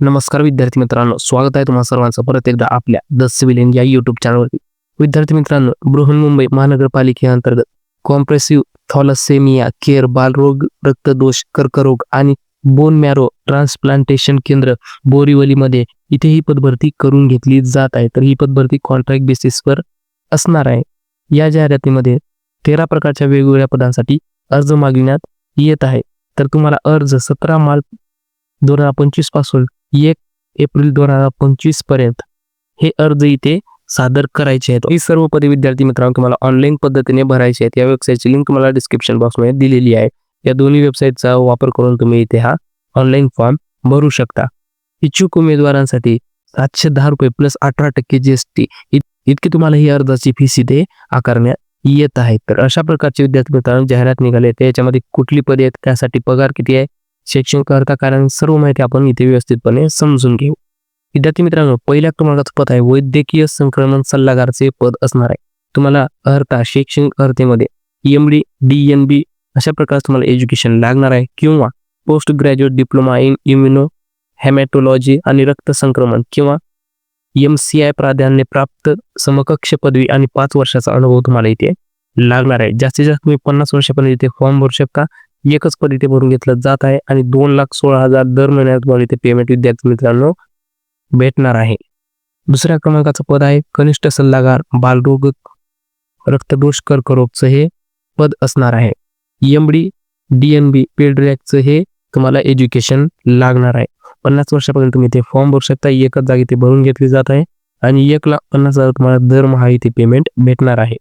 नमस्कार विद्यार्थी मित्रांनो स्वागत आहे तुम्हा सर्वांचं परत एकदा आपल्या द सिव्हिलियन या युट्यूब चॅनलवरती विद्यार्थी मित्रांनो बृहन्मुंबई महानगरपालिकेअंतर्गत कॉम्प्रेसिव्ह थॉलसेमिया केअर बालरोग रक्तदोष कर्करोग आणि बोन मॅरो ट्रान्सप्लांटेशन केंद्र बोरिवलीमध्ये इथे ही पदभरती करून घेतली जात आहे. तर ही पदभरती कॉन्ट्रॅक्ट बेसिसवर असणार आहे. या जाहिरातीमध्ये तेरा प्रकारच्या वेगवेगळ्या पदांसाठी अर्ज मागविण्यात येत आहे. तर तुम्हाला अर्ज सतरा मार्च दोन हजार पंचवीसपासून एक एप्रिल दोन हजार पंचवीसपर्यंत हे अर्ज इथे सादर करायचे आहेत. ही सर्व पदे विद्यार्थी मित्रांनो तुम्हाला ऑनलाईन पद्धतीने भरायचे आहेत. या वेबसाईटची लिंक मला डिस्क्रिप्शन बॉक्समध्ये दिलेली आहे. या दोन्ही वेबसाईटचा वापर करून तुम्ही इथे हा ऑनलाईन फॉर्म भरू शकता. इच्छुक उमेदवारांसाठी सातशे दहा रुपये प्लस अठरा टक्के जी एस टी इतकी तुम्हाला ही अर्जाची फीस इथे आकारण्यात येत आहे. तर अशा प्रकारचे विद्यार्थी मित्रांनो जाहिरात निघाले त्याच्यामध्ये कुठली पदे आहेत? त्यासाठी पगार किती आहे? शैक्षणिक अर्थ कारण सर्व माहिती आपण इथे व्यवस्थितपणे समजून घेऊ. विद्यार्थी मित्रांनो पहिल्या क्रमांकाचं पद आहे. वैद्यकीय संक्रमण सल्लागारचे पद असणार आहे. तुम्हाला अर्था शैक्षणिक अर्थेमध्ये M D D N B अशा प्रकारचं तुम्हाला एज्युकेशन लागणार आहे किंवा post graduate diploma in immunohaematology आणि रक्त संक्रमण किंवा एम सी आय प्राधान्य प्राप्त समकक्ष पदवी आणि पाच वर्षाचा अनुभव तुम्हाला इथे लागणार आहे. जास्तीत जास्त तुम्ही पन्नास वर्षापर्यंत इथे फॉर्म भरू शकता. एकच पद इथे भरून घेतलं जात आहे आणि दोन लाख सोळा हजार दर महिन्यात तुम्हाला इथे पेमेंट विद्यार्थी मित्रांनो भेटणार आहे. दुसऱ्या क्रमांकाचं पद आहे कनिष्ठ सल्लागार बालरोग रक्तदोष कर्करोगचं हे पद असणार आहे. M D D N B पेडरॅकचं हे तुम्हाला एज्युकेशन लागणार आहे. पन्नास वर्षापर्यंत तुम्ही इथे फॉर्म भरू शकता. एकच जागी ते भरून घेतली जात आहे आणि एक लाख पन्नास हजार तुम्हाला दरमहा इथे पेमेंट भेटणार आहे.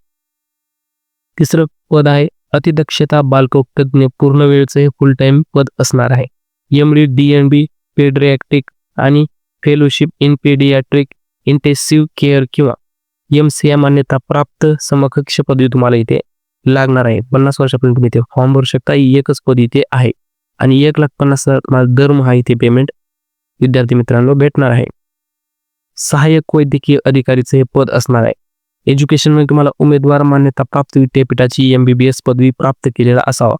तिसरं पद आहे अतिदक्षता बालकोक तज्ञ पूर्ण वेळचे हे फुल टाइम पद असणार आहे. M D D N B paediatric आणि fellowship in paediatric intensive care किंवा एम सी आय मान्यता प्राप्त समकक्ष पदवी तुम्हाला इथे लागणार आहे. पन्नास वर्षापर्यंत तुम्ही इथे फॉर्म भरू शकता. एकच पद इथे आहे. आणि एक लाख पन्नास हजार तुम्हाला दरमहा इथे पेमेंट विद्यार्थी मित्रांनो भेटणार आहे. सहाय्यक वैद्यकीय अधिकारीचे हे पद असणार आहे. एज्युकेशनमध्ये तुम्हाला उमेदवार मान्यता प्राप्त विद्यापीठाची एम बी बी एस पदवी प्राप्त केलेला असावा.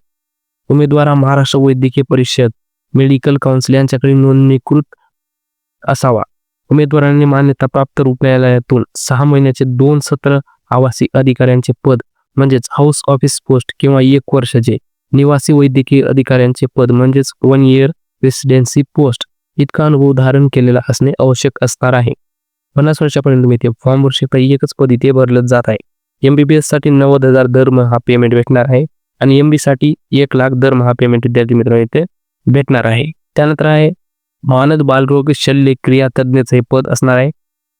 उमेदवार हा महाराष्ट्र वैद्यकीय परिषद मेडिकल काउन्सिल यांच्याकडे नोंदणीकृत असावा. उमेदवारांनी मान्यता प्राप्त रुग्णालयातून सहा महिन्याचे दोन सत्र आवासी अधिकाऱ्यांचे पद म्हणजेच हाऊस ऑफिस पोस्ट किंवा एक वर्षाचे निवासी वैद्यकीय अधिकाऱ्यांचे पद म्हणजेच वन इयर रेसिडेन्सी पोस्ट इतका अनुभव धारण केलेला असणे आवश्यक असणार आहे. पन्नास वर्षापर्यंत तुम्ही ते फॉर्म भरू एकच पद इथे भरलं जात आहे. एम बी बी एससाठी नव्वद हजार दरमहा पेमेंट भेटणार आहे आणि एम बी साठी एक लाख दरमहा पेमेंट विद्यार्थी मित्र इथे भेटणार आहे. त्यानंतर आहे मानद बालरोग शल्य क्रिया तज्ञच हे पद असणार आहे.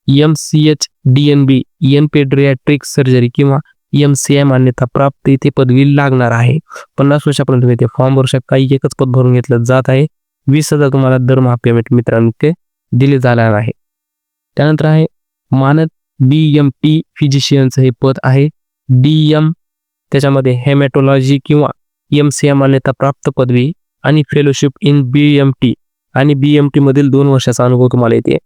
M C H D N B N paediatric surgery किंवा एम सी आय मान्यता प्राप्त इथे पदवी लागणार आहे. पन्नास वर्षापर्यंत तुम्ही ते फॉर्म वर्षात काही एकच पद भरून घेतलं जात आहे. वीस हजार तुम्हाला दरमहा पेमेंट मित्रांनो ते दिले जाणार आहे. त्यानंतर आहे मानद बी एम टी फिजिशियनचं हे पद आहे. डी एम त्याच्यामध्ये हेमॅटोलॉजी किंवा एम सी ए मान्यता प्राप्त पदवी आणि fellowship in B M T आणि बी एम टी मधील दोन वर्षाचा अनुभव तुम्हाला इथे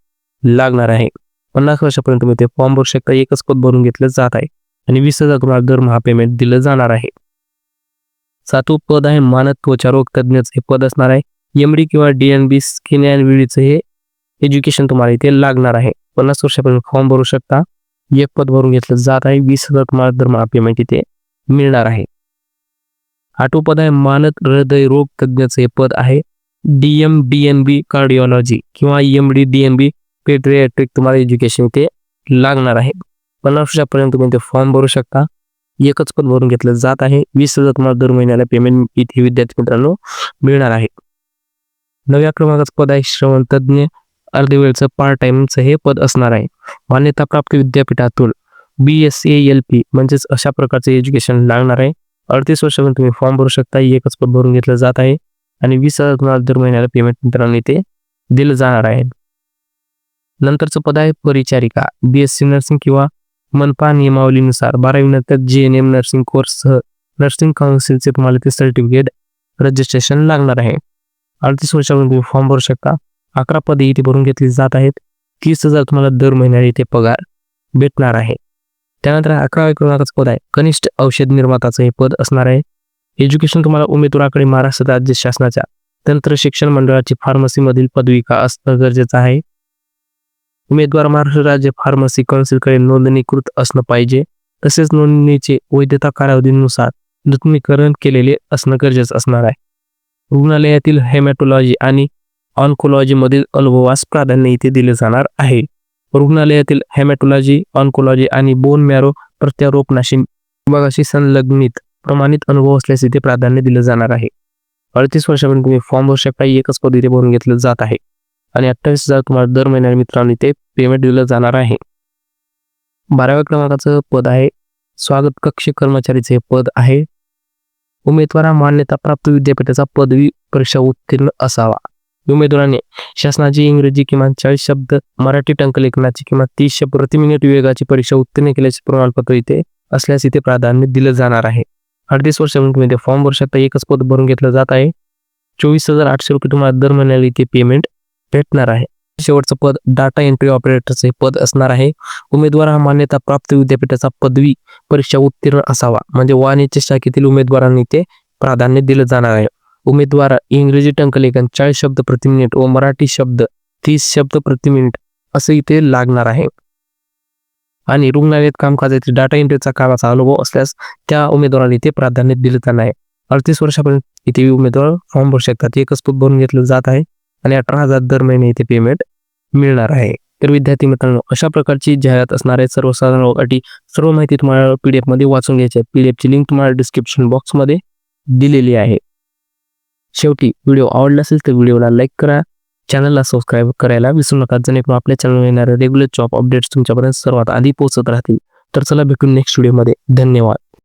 लागणार आहे. पन्नास वर्षापर्यंत तुम्ही ते फॉर्म भरू शकता. एकच पद भरून घेतलं जात आहे आणि वीस हजार तुम्हाला दरमहा पेमेंट दिलं जाणार आहे. सातवं पद आहे मानद त्वचारोग तज्ञच हे पद असणार आहे. एम डी किंवा D N B skin and विडीचं हे एज्युकेशन तुम्हाला इथे लागणार आहे. पन्नास वर्षापर्यंत फॉर्म भरू शकता. एक पद भरून घेतलं जात आहे. वीस हजार तुम्हाला दरमहा पेमेंट इथे मिळणार आहे. आठवं पद आहे मानद हृदय रोग तज्ञच हे पद आहे. डीएम बी कार्डिओलॉजी किंवा M D D M B paediatric तुम्हाला एज्युकेशन इथे लागणार आहे. पन्नास वर्षापर्यंत तुम्ही ते फॉर्म भरू शकता. एकच पद भरून घेतलं जात आहे. वीस हजार तुम्हाला दर महिन्याला पेमेंट इथे विद्यार्थी मित्रांनो मिळणार आहे. नव्या क्रमांकाचं पद आहे श्रवण तज्ञ अर्धवेळचं पार्ट टाइमचं हे पद असणार आहे. मान्यता प्राप्त विद्यापीठातून B S C L P म्हणजेच अशा प्रकारचे एज्युकेशन लागणार आहे. अडतीस वर्षापर्यंत तुम्ही फॉर्म भरू शकता. एकच पद भरून घेतलं जात आहे आणि वीस हजार तुम्हाला दर महिन्याला पेमेंट मित्रांनी ते दिलं जाणार आहे. नंतरचं पद आहे परिचारिका. बी एस सी नर्सिंग किंवा मनपा नियमावलीनुसार बारावी नंतर जी एन एम नर्सिंग कोर्ससह नर्सिंग काउन्सिलचे तुम्हाला ते सर्टिफिकेट रजिस्ट्रेशन लागणार आहे. अडतीस वर्षापर्यंत तुम्ही फॉर्म भरू शकता. अकरा पदे इथे भरून घेतली जात आहेत. तीस हजार तुम्हाला दर महिन्याला इथे पगार भेटणार आहे. त्यानंतर अकराव्या क्रमांकाचं पद आहे. कनिष्ठ औषध निर्माताचं हे पद असणार आहे. एज्युकेशन तुम्हाला उमेदवाराकडे महाराष्ट्र राज्य शासनाच्या तंत्र शिक्षण मंडळाची फार्मसीमधील पदविका असणं गरजेचं आहे. उमेदवार महाराष्ट्र राज्य फार्मसी कौन्सिलकडे नोंदणीकृत असणं पाहिजे. तसेच नोंदणीचे वैधता कालावधीनुसार नूतनीकरण केलेले असणं गरजेचं असणार आहे. रुग्णालयातील हेमॅटोलॉजी आणि ऑन्कोलॉजीमधील अनुभवास प्राधान्य इथे दिले जाणार आहे. रुग्णालयातील हेमॅटोलॉजी ऑन्कोलॉजी आणि बोन मॅरो प्रत्यारोपणाशी विभागाशी संलग्नित प्रमाणित अनुभव असल्यास इथे प्राधान्य दिलं जाणार आहे. अडतीस वर्षापर्यंत तुम्ही फॉर्म भरू शकता एकच पद इथे भरून घेतलं जात आहे. आणि अठ्ठावीस हजार तुम्हाला दर महिन्याला मित्रांनो इथे पेमेंट दिलं जाणार आहे. बाराव्या क्रमांकाचं पद आहे. स्वागत कक्ष कर्मचारीचे हे पद आहे. उमेदवारा मान्यता प्राप्त विद्यापीठाचा पदवी परीक्षा उत्तीर्ण असावा. उमेदवाराने शासनाची इंग्रजी किमान चाळीस शब्द मराठी टंकलेखनाची किमान तीस शब्द प्रति मिनिट विवेगाची परीक्षा उत्तीर्ण केल्याचे प्रमाणपत्र इथे असल्यास इथे प्राधान्य दिलं जाणार आहे. अडतीस वर्षापर्यंत फॉर्म वर्षात एकच पद भरून घेतलं जात आहे. चोवीस हजार आठशे रुपये तुम्हाला दर महिन्याला इथे पेमेंट भेटणार आहे. शेवटचं पद डाटा एंट्री ऑपरेटरचे पद असणार आहे. उमेदवार हा मान्यता प्राप्त विद्यापीठाचा पदवी परीक्षा उत्तीर्ण असावा. म्हणजे वाणिज्य शाखेतील उमेदवारांनी ते प्राधान्य दिलं जाणार आहे. उमेदवार इंग्रजी टंकलेखन चाळीस शब्द प्रति मिनिट व मराठी शब्द तीस शब्द प्रति मिनिट असं इथे लागणार आहे. आणि रुग्णालयात कामकाजातील डाटा एंट्रीचा कामाचा अनुभव असल्यास त्या उमेदवाराला इथे प्राधान्य दिलं जाणार आहे. अडतीस वर्षापर्यंत इथे उमेदवार फॉर्म भरू शकतात. एकच पद भरून घेतलं जात आहे आणि अठरा हजार दर महिने इथे पेमेंट मिळणार आहे. तर विद्यार्थी मित्रांनो अशा प्रकारची जाहिरात असणारे सर्वसाधारण अटी सर्व माहिती तुम्हाला पीडीएफमध्ये वाचून घ्यायची आहे. पीडीएफ ची लिंक तुम्हाला डिस्क्रिप्शन बॉक्समध्ये दिलेली आहे. शेवटी व्हिडिओ आवडला असेल तर व्हिडिओला लाईक करा. चॅनलला सबस्क्राईब करायला विसरू नका. जेणेकरून आपल्या चॅनलवर येणारे रेग्युलर जॉब अपडेट्स तुमच्यापर्यंत सर्वात आधी पोहोचत राहतील. तर चला भेटून नेक्स्ट व्हिडिओमध्ये. धन्यवाद.